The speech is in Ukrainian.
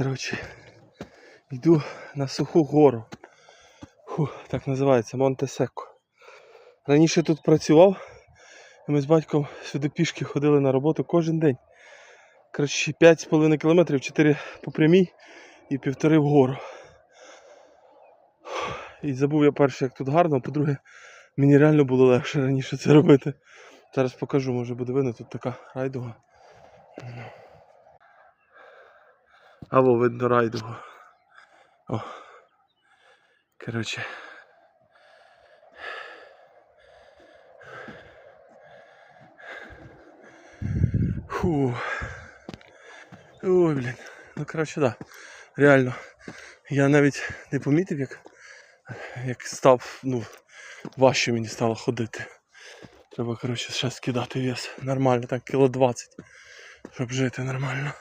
коротше, йду на суху гору. Фу, так називається Монте Секо. Раніше тут працював, і ми з батьком сюди пішки ходили на роботу кожен день. Коротше, 5,5 кілометрів, 4 по прямій і півтори вгору. І забув я перше, як тут гарно, а по-друге, мені реально було легше раніше це робити. Зараз покажу, може буде видно, тут така райдуга. Або видно райдугу. О. Коротше. Фу. Ой, блін. Ну коротше, да. Реально. Я навіть не помітив, як, як став, ну, важче мені стало ходити. Треба, коротше, ще скидати вес. Нормально, так, кіло 20, щоб жити нормально.